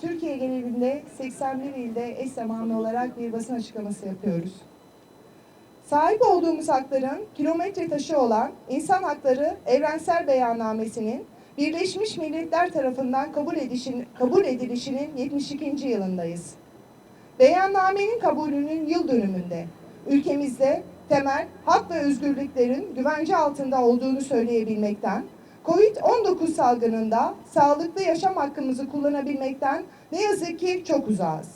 Türkiye genelinde 81 ilde eş zamanlı olarak bir basın açıklaması yapıyoruz. Sahip olduğumuz hakların kilometre taşı olan İnsan Hakları Evrensel Beyannamesi'nin Birleşmiş Milletler tarafından kabul, edişin, kabul edilişinin 72. yılındayız. Beyannamenin kabulünün yıl dönümünde ülkemizde temel hak ve özgürlüklerin güvence altında olduğunu söyleyebilmekten, Covid-19 salgınında sağlıklı yaşam hakkımızı kullanabilmekten ne yazık ki çok uzağız.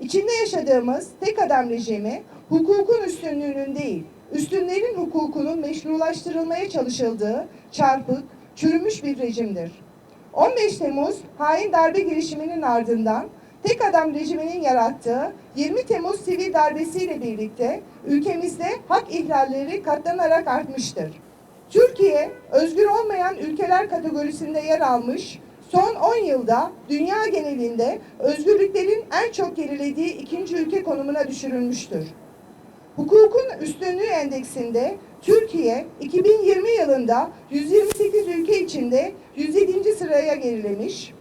İçinde yaşadığımız tek adam rejimi hukukun üstünlüğünün değil, üstünlerin hukukunun meşrulaştırılmaya çalışıldığı çarpık, çürümüş bir rejimdir. 15 Temmuz hain darbe girişiminin ardından tek adam rejiminin yarattığı 20 Temmuz sivil darbesiyle birlikte ülkemizde hak ihlalleri katlanarak artmıştır. Türkiye, özgür olmayan ülkeler kategorisinde yer almış, son 10 yılda dünya genelinde özgürlüklerin en çok gerilediği ikinci ülke konumuna düşürülmüştür. Hukukun üstünlüğü endeksinde Türkiye 2020 yılında 128 ülke içinde 107. sıraya gerilemiş.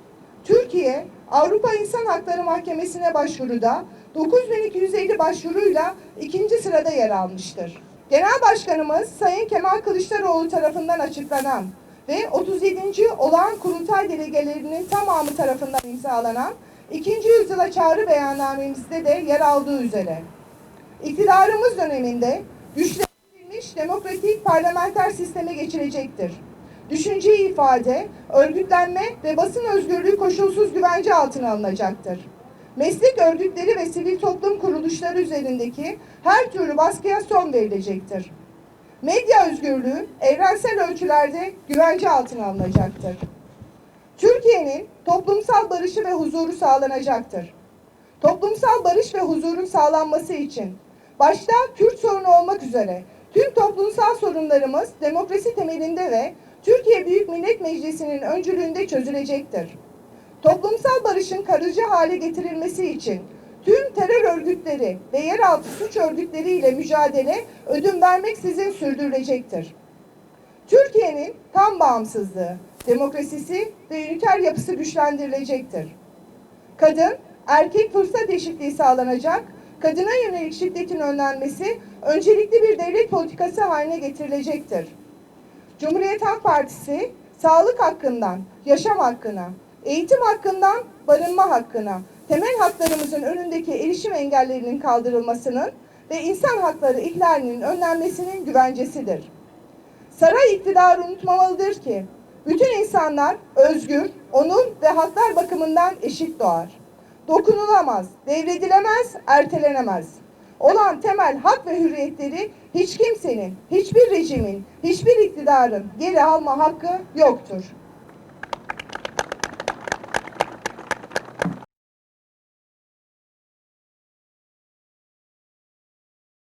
Türkiye Avrupa İnsan Hakları Mahkemesi'ne başvuruda 9250 başvuruyla ikinci sırada yer almıştır. Genel Başkanımız Sayın Kemal Kılıçdaroğlu tarafından açıklanan ve 37. olağan kurultay delegelerinin tamamı tarafından imzalanan ikinci yüzyıla çağrı beyannamemizde de yer aldığı üzere iktidarımız döneminde güçlendirilmiş demokratik parlamenter sisteme geçilecektir. Düşünce ifade, örgütlenme ve basın özgürlüğü koşulsuz güvence altına alınacaktır. Meslek örgütleri ve sivil toplum kuruluşları üzerindeki her türlü baskıya son verilecektir. Medya özgürlüğü evrensel ölçülerde güvence altına alınacaktır. Türkiye'nin toplumsal barışı ve huzuru sağlanacaktır. Toplumsal barış ve huzurun sağlanması için başta Kürt sorunu olmak üzere tüm toplumsal sorunlarımız demokrasi temelinde ve Türkiye Büyük Millet Meclisi'nin öncülüğünde çözülecektir. Toplumsal barışın kalıcı hale getirilmesi için tüm terör örgütleri ve yeraltı suç örgütleriyle mücadele ödün vermeksizin sürdürülecektir. Türkiye'nin tam bağımsızlığı, demokrasisi ve üniter yapısı güçlendirilecektir. Kadın, erkek fırsat eşitliği sağlanacak, kadına yönelik şiddetin önlenmesi öncelikli bir devlet politikası haline getirilecektir. Cumhuriyet Halk Partisi sağlık hakkından yaşam hakkına, eğitim hakkından barınma hakkına, temel haklarımızın önündeki erişim engellerinin kaldırılmasının ve insan hakları ihlalinin önlenmesinin güvencesidir. Saray iktidarı unutmamalıdır ki bütün insanlar özgür, onur ve haklar bakımından eşit doğar. Dokunulamaz, devredilemez, ertelenemez. Olan temel hak ve hürriyetleri hiç kimsenin, hiçbir rejimin, hiçbir iktidarın geri alma hakkı yoktur.